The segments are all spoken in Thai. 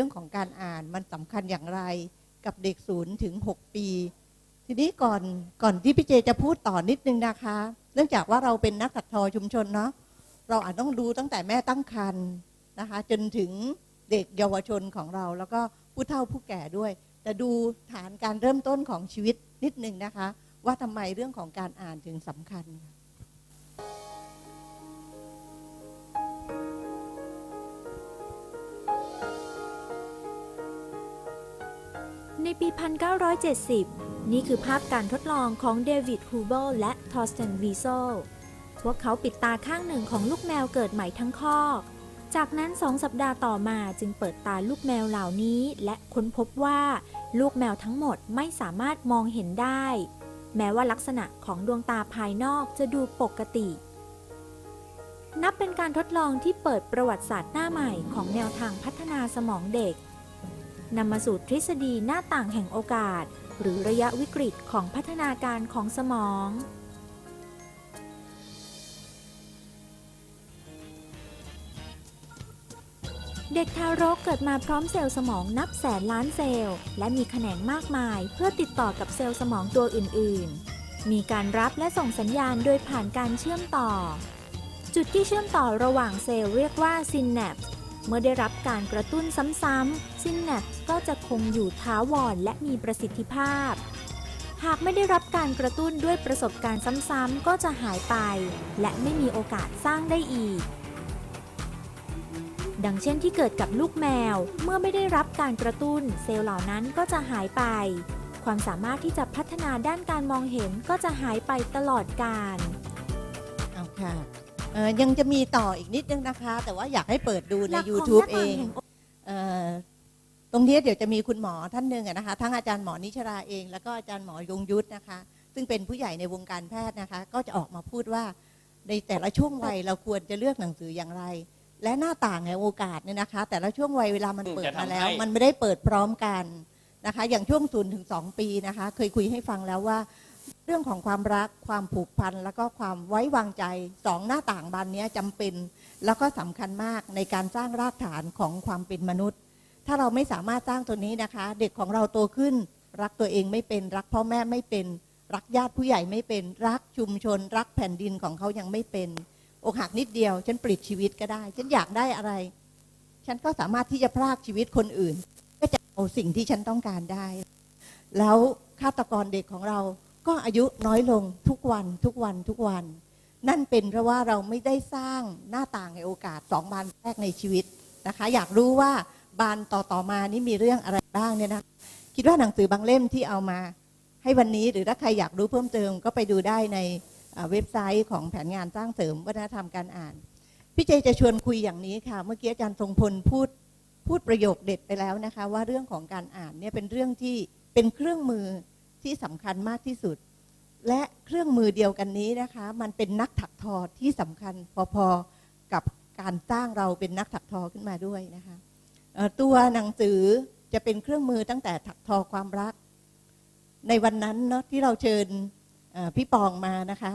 รื่องของการอ่านมันสำคัญอย่างไรกับเด็กศูนย์ถึง 6 ปี ทีนี้ก่อนก่อนที่พี่เจจะพูดต่อนิดนึงนะคะ เนื่องจากว่าเราเป็นนักตัดทอชุมชนเนาะเราอาจต้องดูตั้งแต่แม่ตั้งครรภ์นะคะ จนถึงเด็กเยาวชนของเรา แล้วก็ผู้เฒ่าผู้แก่ด้วย แต่ดูฐานการเริ่มต้นของชีวิตนิดนึงนะคะ ว่าทำไมเรื่องของการอ่านถึงสำคัญค่ะ ปี 1970 นี่คือภาพการทดลองของเดวิดฮูเบลและทอร์สเตนวีโซลพวกเขาปิดตาข้างหนึ่งของลูกแมวเกิดใหม่ทั้งคอกจากนั้นสองสัปดาห์ต่อมาจึงเปิดตาลูกแมวเหล่านี้ และค้นพบว่า ลูกแมวทั้งหมดไม่สามารถมองเห็นได้ แม้ว่าลักษณะของดวงตาภายนอกจะดูปกติ นับเป็นการทดลองที่เปิดประวัติศาสตร์หน้าใหม่ของแนวทางพัฒนาสมองเด็ก นำมาสู่ทฤษฎีหน้าต่างแห่งโอกาส หรือระยะวิกฤตของพัฒนาการของสมอง เด็กทารกเกิดมาพร้อมเซลล์สมองนับแสนล้านเซลล์ และมีแขนงมากมายเพื่อติดต่อกับเซลล์สมองตัวอื่น ๆ มีการรับและส่งสัญญาณโดยผ่านการเชื่อมต่อ จุดที่เชื่อมต่อระหว่างเซลล์เรียกว่าซินแนป เมื่อได้รับการกระตุ้นซ้ำๆซินแนปก็จะคงอยู่ท้าวรและมีประสิทธิภาพ หากไม่ได้รับการกระตุ้นด้วยประสบการณ์ซ้ำๆก็จะหายไป และไม่มีโอกาสสร้างได้อีก ดังเช่นที่เกิดกับลูกแมว เมื่อไม่ได้รับการกระตุ้น เซลล์เหล่านั้นก็จะหายไป ความสามารถที่จะพัฒนาด้านการมองเห็นก็จะหายไปตลอดกาลเอาค่ะ เอ่อยังจะมีต่ออีกนิดนึงนะคะ แต่ว่าอยากให้เปิดดูใน หลักของ YouTube หเอน้าต่างงแห่ง เอ่อตรงนี้เดี๋ยวจะมีคุณหมอท่านหนึ่งอะนะคะ ทั้งอาจารย์หมอนิชราเอง แล้วก็อาจารย์หมอยงยุทธนะคะ ซึ่งเป็นผู้ใหญ่ในวงการแพทย์นะคะ ก็จะออกมาพูดว่าในแต่ละช่วงวัยเราควรจะเลือกหนังสืออย่างไร และหน้าต่างในโอกาสเนี่ยนะคะ แต่ละช่วงวัยเวลามันเปิดมาแล้ว จะทำให้ มันไม่ได้เปิดพร้อมกันนะคะ อย่างช่วงศูนย์ถึงสองปีนะคะ เคยคุยให้ฟังแล้วว่า เรื่องของความรักความผูกพัน แล้วก็ความไว้วางใจสองหน้าต่างบานนี้จำเป็น แล้วก็สำคัญมากในการสร้างรากฐานของความเป็นมนุษย์ ถ้าเราไม่สามารถสร้างตัวนี้นะคะ เด็กของเราโตขึ้น รักตัวเองไม่เป็น รักพ่อแม่ไม่เป็น รักญาติผู้ใหญ่ไม่เป็น รักชุมชน รักแผ่นดินของเขายังไม่เป็นอกหักนิดเดียว ฉันปลิดชีวิตก็ได้ ฉันอยากได้อะไร ฉันก็สามารถที่จะพรากชีวิตคนอื่นก็จะเอาสิ่งที่ฉันต้องการได้ แล้วฆาตกรเด็กของเรา ก็อายุน้อยลงทุกวันทุกวันทุกวัน นั่นเป็นเพราะว่าเราไม่ได้สร้างหน้าต่างในโอกาสสองบานแรกในชีวิตนะคะ อยากรู้ว่าบานต่อต่อๆมานี่มีเรื่องอะไรบ้างเนี่ยนะคิดว่าหนังสือบางเล่มที่เอามาให้วันนี้หรือถ้าใครอยากรู้เพิ่มเติมก็ไปดูได้ในเอ่อเว็บไซต์ของแผนงานสร้างเสริมวัฒนธรรมการอ่าน พี่เจจะชวนคุยอย่างนี้ค่ะ เมื่อกี้อาจารย์ทรงพลพูดพูดประโยคเด็ดไปแล้วนะคะ ว่าเรื่องของการอ่านเนี่ยเป็นเรื่องที่เป็นเครื่องมือ ที่สำคัญมากที่สุด และเครื่องมือเดียวกันนี้นะคะ มันเป็นนักถักทอที่สำคัญพอๆกับการสร้างเราเป็นนักถักทอขึ้นมาด้วยนะคะตัวหนังสือจะเป็นเครื่องมือตั้งแต่ถักทอความรัก ในวันนั้นเนาะที่เราเชิญพี่ปองมานะคะ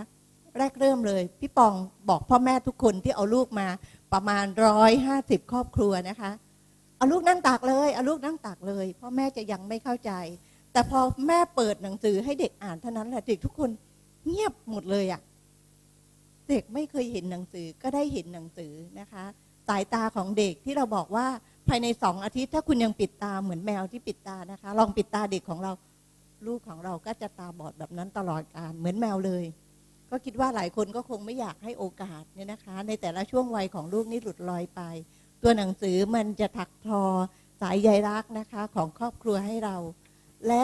แรกเริ่มเลย พี่ปองบอกพ่อแม่ทุกคนที่เอาลูกมาประมาณร้อยห้าสิบครอบครัวนะคะ เอาลูกนั่งตากเลย เอาลูกนั่งตากเลย พ่อแม่จะยังไม่เข้าใจ แต่พอแม่เปิดหนังสือให้เด็กอ่านเท่านั้นแหละเด็กทุกคนเงียบหมดเลยอะ่ะเด็กไม่เคยเห็นหนังสือก็ได้เห็นหนังสือนะคะ สายตาของเด็กที่เราบอกว่าภายในสองอาทิตย์ ถ้าคุณยังปิดตาเหมือนแมวที่ปิดตานะคะ ลองปิดตาเด็กของเราลูกของเราก็จะตาบอดแบบนั้นตลอดกาลเหมือนแมวเลย ก็คิดว่าหลายคนก็คงไม่อยากให้โอกาสเนี่ยนะคะ ในแต่ละช่วงวัยของลูกนี่หลุดลอยไป ตัวหนังสือมันจะถักทอสายใยรักนะคะของครอบครัวให้เรา และ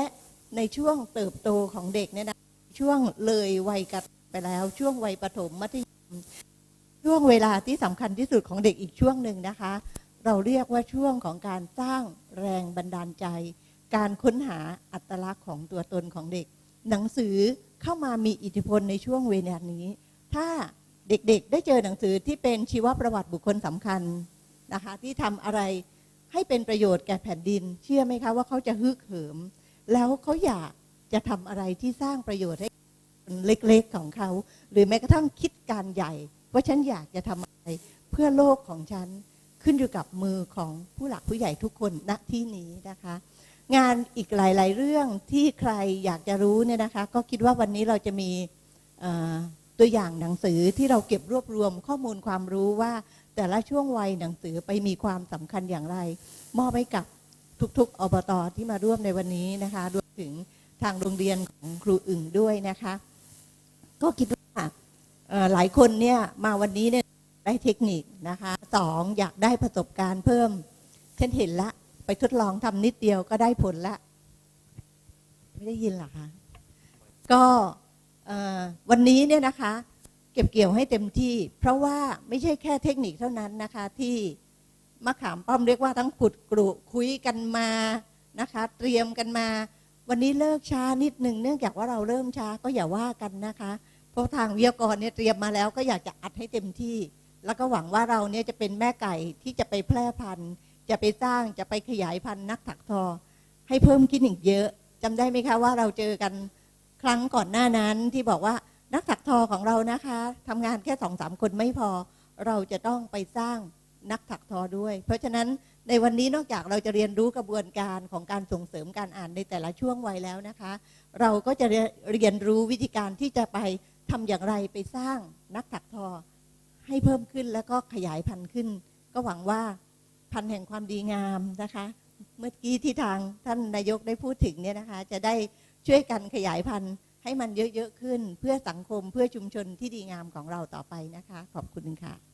ในช่วงเติบโตของเด็กเนี่ยนะช่วงเลยวัยกันไปแล้ว ช่วงวัยประถมมัธยมช่วงเวลาที่สำคัญที่สุดของเด็กอีกช่วงหนึ่งนะคะ เราเรียกว่าช่วงของการสร้างแรงบันดาลใจ การค้นหาอัตลักษณ์ของตัวตนของเด็ก หนังสือเข้ามามีอิทธิพลในช่วงเวลานี้ ถ้าเด็กๆ ได้เจอหนังสือที่เป็นชีวประวัติบุคคลสำคัญนะคะ ที่ทำอะไรให้เป็นประโยชน์แก่แผ่นดิน เชื่อไหมคะว่าเขาจะฮึกเหิม แล้วเขาอยากจะทำอะไรที่สร้างประโยชน์ให้คนเล็กๆของเขา หรือแม้กระทั่งคิดการใหญ่ ว่าฉันอยากจะทำอะไร เพื่อโลกของฉันขึ้นอยู่กับมือของผู้หลักผู้ใหญ่ทุกคนณที่นี้นะคะ งานอีกหลาย ๆ เรื่องที่ใครอยากจะรู้เนี่ยนะคะ ก็คิดว่าวันนี้เราจะมีตัวอย่างหนังสือที่เราเก็บรวบรวมข้อมูลความรู้ว่าแต่ละช่วงวัยหนังสือไปมีความสำคัญอย่างไร มอบให้กับ ทุก ๆ อบตที่มาร่วมในวันนี้นะคะรวมถึงทางโรงเรียนของครูอึ่งด้วยนะคะ ก็คิดว่าหลายคนเนี่ยมาวันนี้เนี่ยได้เทคนิคนะคะสองอยากได้ประสบการณ์เพิ่มฉันเห็นละ ไปทดลองทำนิดเดียวก็ได้ผลละ ไม่ได้ยินเหรอคะก็วันนี้เนี่ยนะคะ เก็บเกี่ยวให้เต็มที่ เพราะว่าไม่ใช่แค่เทคนิคเท่านั้นนะคะที่ มะขามป้อมเรียกว่าทั้งขุดกรุคุยกันมานะคะ เตรียมกันมา วันนี้เลิกช้านิดหนึ่งเนื่องจากว่าเราเริ่มช้าก็อย่าว่ากันนะคะ เพราะทางวิทยากรเนี่ยเตรียมมาแล้วก็อยากจะอัดให้เต็มที่ แล้วก็หวังว่าเราเนี่ยจะเป็นแม่ไก่ที่จะไปแพร่พันธุ์ จะไปสร้างจะไปขยายพันธุ์นักถักทอ ให้เพิ่มขึ้นอีกเยอะจำได้ไหมคะว่าเราเจอกันครั้งก่อนหน้านั้นที่บอกว่านักถักทอของเรานะคะทำงานแค่สองสามคนไม่พอ เราจะต้องไปสร้าง นักถักทอด้วย เพราะฉะนั้นในวันนี้นอกจากเราจะเรียนรู้กระบวนการของการส่งเสริมการอ่านในแต่ละช่วงวัยแล้วนะคะ เราก็จะเรียนรู้วิธีการที่จะไปทำอย่างไรไปสร้างนักถักทอ ให้เพิ่มขึ้นแล้วก็ขยายพันธุ์ขึ้น ก็หวังว่าพันธุ์แห่งความดีงามนะคะ เมื่อกี้ที่ทางท่านนายกได้พูดถึงเนี่ยนะคะ จะได้ช่วยกันขยายพันธุ์ให้มันเยอะๆขึ้น เพื่อสังคมเพื่อชุมชนที่ดีงามของเราต่อไปนะคะ ขอบคุณค่ะ